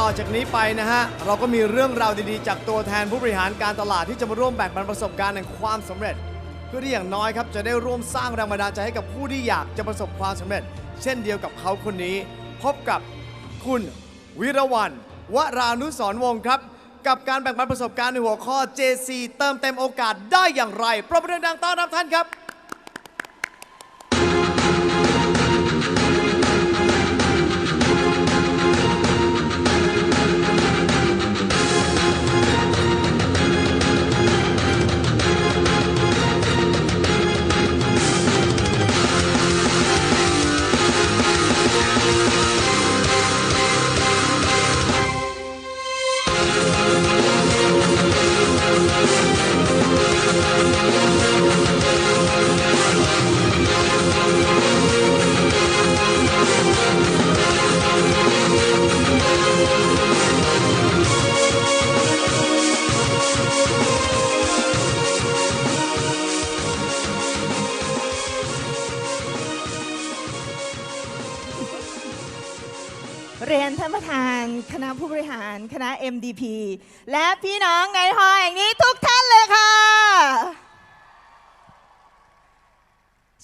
ต่อจากนี้ไปนะฮะ เราก็มีเรื่องราวดีๆ จากตัวแทนผู้บริหารการตลาดที่จะมาร่วมแบ่งปันประสบการณ์แห่งความสำเร็จ เพื่อที่อย่างน้อยครับจะได้ร่วมสร้างแรงบันดาลใจให้กับผู้ที่อยากจะประสบความสำเร็จ เช่นเดียวกับเขาคนนี้ พบกับคุณวิรวันวรานุสรวงศ์ครับ กับการแบ่งปันประสบการณ์ในหัวข้อ JC เติมเต็มโอกาสได้อย่างไรปรบมือดังต้อนรับท่านครับ เรียนท่านประธานคณะผู้บริหารคณะ MDP และพี่น้องในหอแห่งนี้ทุกท่านเลยค่ะ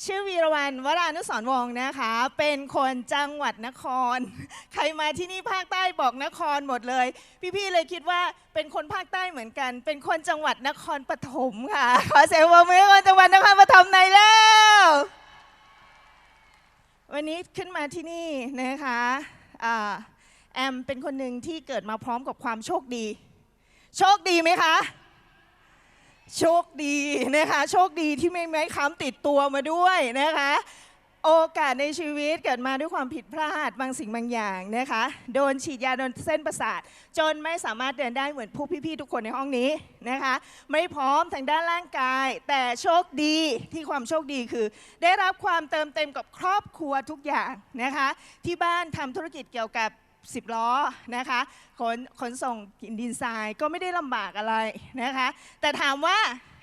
ชื่อวีรวรรณวรานุสรวงศ์นะคะ เป็นคนจังหวัดนคร ใครมาที่นี่ภาคใต้บอกนครหมดเลย พี่ๆเลยคิดว่าเป็นคนภาคใต้เหมือนกัน เป็นคนจังหวัดนครปฐมค่ะ ขอเสียงปรบมือคนจังหวัดนครปฐมหน่อยแล้ววันนี้ขึ้นมาที่นี่นะคะ แอมเป็นคนหนึ่งที่เกิดมาพร้อมกับความโชคดี โชคดีไหมคะ โชคดีนะคะ โชคดีที่ไม่ไม้ค้ำติดตัวมาด้วยนะคะ โอกาสในชีวิตเกิดมาด้วยความผิดพลาดบางสิ่งบางอย่างนะคะ โดนฉีดยาโดนเส้นประสาท จนไม่สามารถเดินได้เหมือนผู้พี่ๆทุกคนในห้องนี้นะคะ ไม่พร้อมทางด้านร่างกาย แต่โชคดีที่ความโชคดีคือ ได้รับความเติมเต็มกับครอบครัวทุกอย่างนะคะ ที่บ้านทำธุรกิจเกี่ยวกับ10ล้อนะคะขนขนส่งดินทรายก็ไม่ได้ลำบากอะไรนะคะ แต่ถามว่า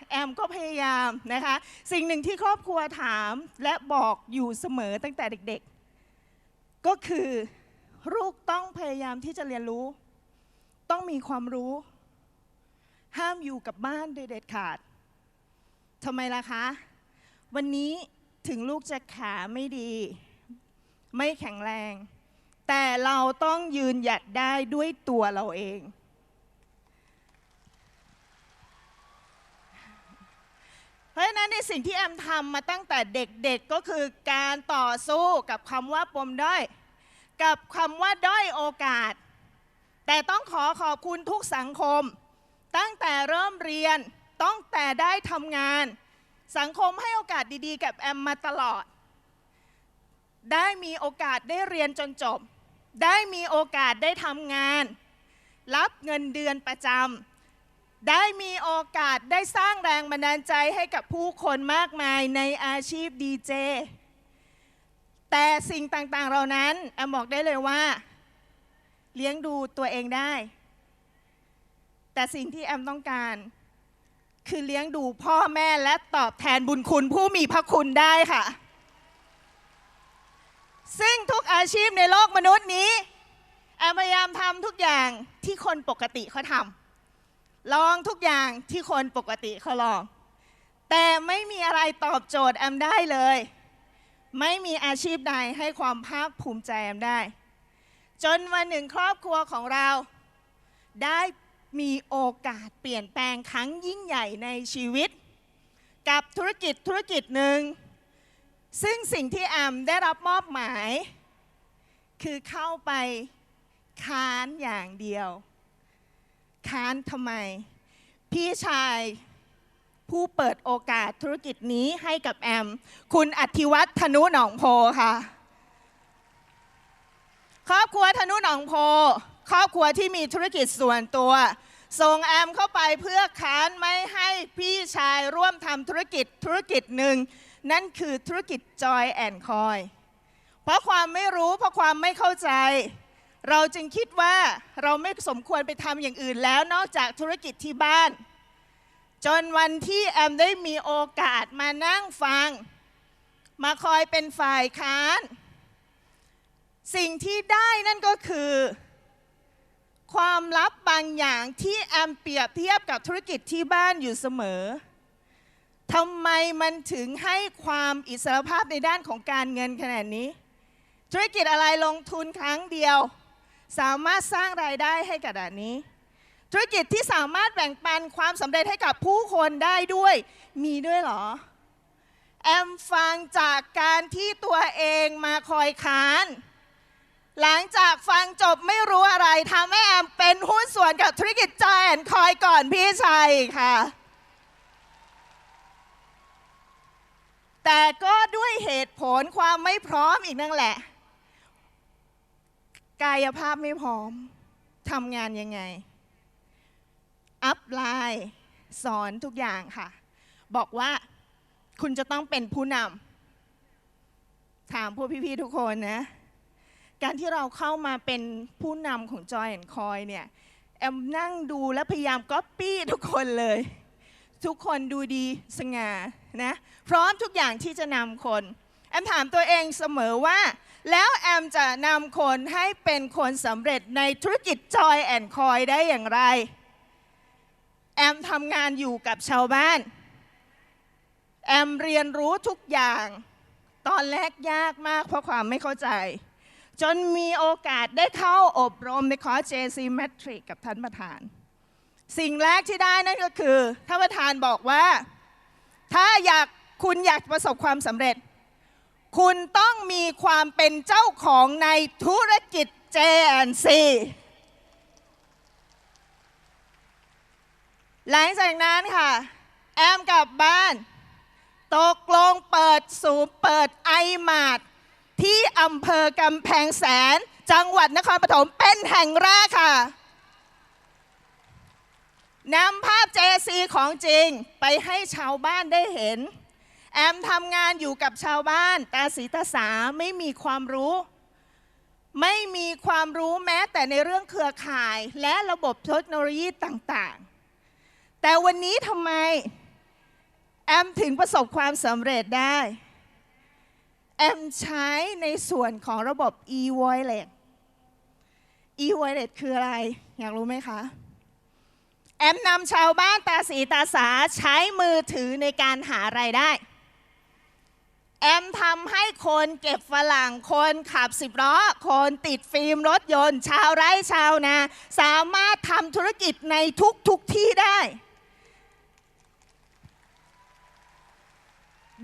แอมก็พยายามนะคะ สิ่งหนึ่งที่ครอบครัวถามและบอกอยู่เสมอตั้งแต่เด็กๆ ก็คือลูกต้องพยายามที่จะเรียนรู้ ต้องมีความรู้ ห้ามอยู่กับบ้านโดยเด็ดขาดทำไมล่ะคะ วันนี้ถึงลูกจะขาไม่ดี ไม่แข็งแรง แต่เราต้องยืนหยัดได้ด้วยตัวเราเอง เพ ราะฉะนั้นในสิ่งที่แอมทำมาตั้งแต่เด็กๆก็คือการต่อสู้กับคำว่าปมด้อย กับคำว่าด้อยโอกาส แต่ต้องขอขอบคุณทุกสังคม ตั้งแต่เริ่มเรียนตั้งแต่ได้ทำงาน สังคมให้โอกาสดีๆ กับแอมมาตลอด ได้มีโอกาสได้เรียนจนจบ ได้มีโอกาสได้ทำงาน รับเงินเดือนประจำ ได้มีโอกาสได้สร้างแรงบันดาลใจให้กับผู้คนมากมายในอาชีพดีเจ แต่สิ่งต่างๆ เหล่านั้นแอมบอกได้เลยว่า เลี้ยงดูตัวเองได้ แต่สิ่งที่แอมต้องการ คือเลี้ยงดูพ่อแม่และตอบแทนบุญคุณผู้มีพระคุณได้ค่ะ ซึ่งทุกอาชีพในโลกมนุษย์นี้ แอมพยายามทำทุกอย่างที่คนปกติเขาทำ ลองทุกอย่างที่คนปกติเขาลอง แต่ไม่มีอะไรตอบโจทย์แอมได้เลย ไม่มีอาชีพใดให้ความภาคภูมิใจแอมได้ จนวันหนึ่งครอบครัวของเราได้มีโอกาสเปลี่ยนแปลงครั้งยิ่งใหญ่ในชีวิต กับธุรกิจธุรกิจหนึ่ง ซึ่งสิ่งที่แอมได้รับมอบหมาย คือเข้าไปค้านอย่างเดียว ค้านทำไม พี่ชายผู้เปิดโอกาสธุรกิจนี้ให้กับแอม คุณอธิวัฒน์ธนุหนองโพค่ะ ครอบครัวธนุหนองโพ ครอบครัวที่มีธุรกิจส่วนตัว ส่งแอมเข้าไปเพื่อค้านไม่ให้พี่ชายร่วมทำธุรกิจธุรกิจหนึ่ง นั่นคือธุรกิจจอยแอนคอย เพราะความไม่รู้เพราะความไม่เข้าใจ เราจึงคิดว่าเราไม่สมควรไปทำอย่างอื่นแล้วนอกจากธุรกิจที่บ้าน จนวันที่แอมได้มีโอกาสมานั่งฟัง มาคอยเป็นฝ่ายค้าน สิ่งที่ได้นั่นก็คือ ความลับบางอย่างที่แอมเปรียบเทียบกับธุรกิจที่บ้านอยู่เสมอทำไมมันถึงให้ความอิสรภาพในด้านของการเงินขนาดนี้ ธุรกิจอะไรลงทุนครั้งเดียว สามารถสร้างรายได้ให้ขนาดนี้ ธุรกิจที่สามารถแบ่งปันความสำเร็จให้กับผู้คนได้ด้วย มีด้วยเหรอ แอมฟังจากการที่ตัวเองมาคอยค้าน หลังจากฟังจบไม่รู้อะไรทำให้แอมเป็นหุ้นส่วนกับธุรกิจจอยแอนคอยก่อนพี่ชัยค่ะแต่ก็ด้วยเหตุผลความไม่พร้อมอีกนั่นแหละ กายภาพไม่พร้อมทำงานยังไง อัพไลน์สอนทุกอย่างค่ะ บอกว่าคุณจะต้องเป็นผู้นำถามพวกพี่ๆทุกคนนะ การที่เราเข้ามาเป็นผู้นำของ Joy and Coy เนี่ย แอมนั่งดูและพยายามก๊อปปี้ทุกคนเลย ทุกคนดูดีสง่านะ พร้อมทุกอย่างที่จะนำคน แอมถามตัวเองเสมอว่า แล้วแอมจะนำคนให้เป็นคนสำเร็จในธุรกิจ Joy and Coy ได้อย่างไร แอมทำงานอยู่กับชาวบ้าน แอมเรียนรู้ทุกอย่าง ตอนแรกยากมากเพราะความไม่เข้าใจ จนมีโอกาสได้เข้าอบรมในคอร์ส JC Matrix กับท่านประธาน สิ่งแรกที่ได้นั่นก็คือท่านประธานบอกว่า ถ้าอยากคุณอยากประสบความสำเร็จ คุณต้องมีความเป็นเจ้าของในธุรกิจ J&C หลังจากนั้นค่ะ แอมกลับบ้าน ตกลงเปิดศูนย์เปิดไอมาดที่อำเภอกำแพงแสน จังหวัดนครปฐมเป็นแห่งแรกค่ะนำภาพ JC ของจริงไปให้ชาวบ้านได้เห็น แอมทำงานอยู่กับชาวบ้าน ตาสีตาสาไม่มีความรู้ ไม่มีความรู้แม้แต่ในเรื่องเครือข่าย และระบบเทคโนโลยีต่างๆ แต่วันนี้ทำไม แอมถึงประสบความสำเร็จได้ แอมใช้ในส่วนของระบบ e-wallet e-wallet คืออะไร อยากรู้ไหมคะแอมนำชาวบ้านตาสีตาสาใช้มือถือในการหารายได้ แอมทำให้คนเก็บฝรั่งคนขับสิบล้อ คนติดฟิล์มรถยนต์ ชาวไร่ชาวนา สามารถทำธุรกิจในทุกทุกที่ได้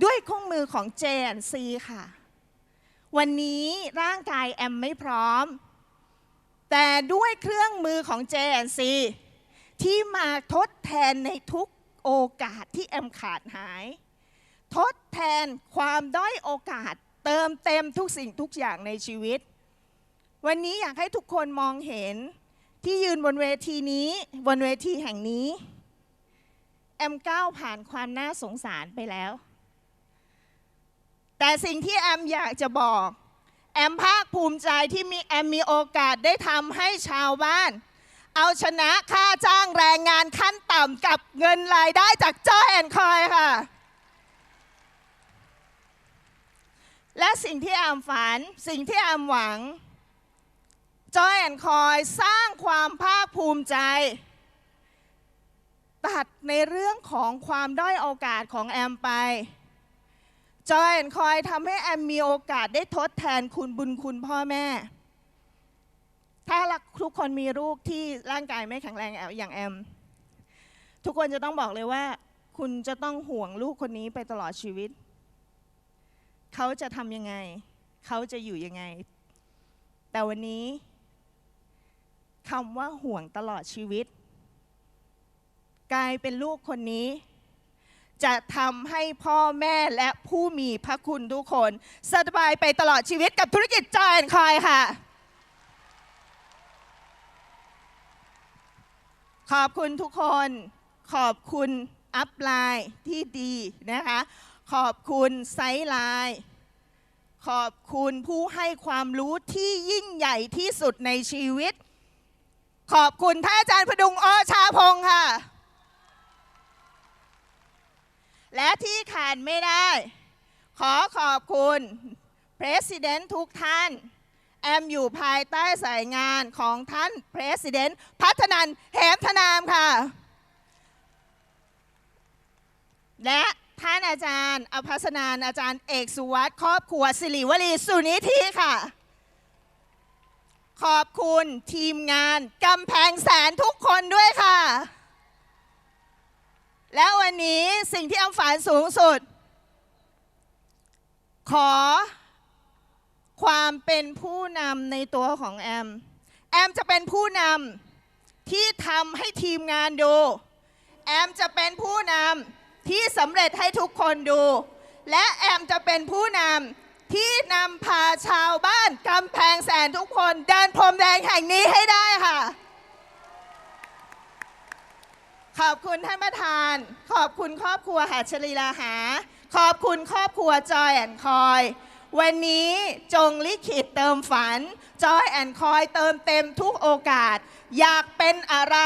ด้วยเครื่องมือของ J&C ค่ะ วันนี้ร่างกายแอมไม่พร้อม แต่ด้วยเครื่องมือของ J&C ที่มาทดแทนในทุกโอกาสที่แอมขาดหาย ทดแทนความด้อยโอกาส เติมเต็มทุกสิ่งทุกอย่างในชีวิต วันนี้อยากให้ทุกคนมองเห็นที่ยืนบนเวทีนี้บนเวทีแห่งนี้ แอมก้าวผ่านความน่าสงสารไปแล้ว แต่สิ่งที่แอมอยากจะบอก แอมภาคภูมิใจที่มีแอมมีโอกาสได้ทำให้ชาวบ้าน เอาชนะค่าจ้างแรงงานขั้นต่ำกับเงินรายได้จากจ้อแอนคอยค่ะ และสิ่งที่แอมฝัน สิ่งที่แอมหวังจอยแอนคอยสร้างความภาคภูมิใจ ตัดในเรื่องของความด้อยโอกาสของแอมไปจอยแอนคอยทำให้แอมมีโอกาสได้ทดแทนคุณบุญคุณพ่อแม่ ถ้าทุกคนมีลูกที่ร่างกายไม่แข็งแรงอย่างแอม ทุกคนจะต้องบอกเลยว่า คุณจะต้องห่วงลูกคนนี้ไปตลอดชีวิต เขาจะทำยังไง เขาจะอยู่ยังไง แต่วันนี้คำว่าห่วงตลอดชีวิต กลายเป็นลูกคนนี้ จะทำให้พ่อแม่และผู้มีพระคุณทุกคน สบายไปตลอดชีวิตกับธุรกิจจอยคอยค่ะ ขอบคุณทุกคน ขอบคุณอัพไลน์ที่ดีนะคะ ขอบคุณไซไลน์ขอบคุณผู้ให้ความรู้ที่ยิ่งใหญ่ที่สุดในชีวิต ขอบคุณท่านอาจารย์พดุงอ้อชาพงค่ะ และที่ขาดไม่ได้ ขอขอบคุณ President ทุกท่าน แอมอยู่ภายใต้สายงานของท่าน President พัฒนันเหมธนามค่ะ และ ท่านอาจารย์อภัสนานอาจารย์เอกสุวัสด์ครอบครัวสิริวลีสุนิธิค่ะ ขอบคุณทีมงานกำแพงแสนทุกคนด้วยค่ะ และวันนี้สิ่งที่อำฝันสูงสุด ขอความเป็นผู้นำในตัวของแอม แอมจะเป็นผู้นำที่ทำให้ทีมงานดู แอมจะเป็นผู้นำ ที่สำเร็จให้ทุกคนดู และแอมจะเป็นผู้นำที่นำพาชาวบ้านกำแพงแสนทุกคนเดินพรมแดงแห่งนี้ให้ได้ค่ะ ขอบคุณท่านประธาน ขอบคุณครอบครัวหัชลีลาหา ขอบคุณครอบครัวจอยแอนคอยวันนี้จงลิขิตเติมฝันจอยแอนคอยเติมเต็มทุกโอกาส อยากเป็นอะไร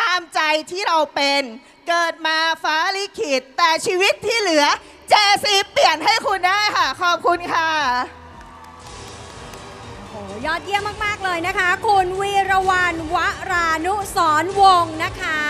ตามใจที่เราเป็น เกิดมาฟ้าลิขิตแต่ชีวิตที่เหลือเจซีเปลี่ยนให้คุณได้ค่ะ ขอบคุณค่ะโอ้ยอดเยี่ยมมาก ๆ เลยนะคะ คุณวีรวรรณวรานุสรวงศ์นะคะ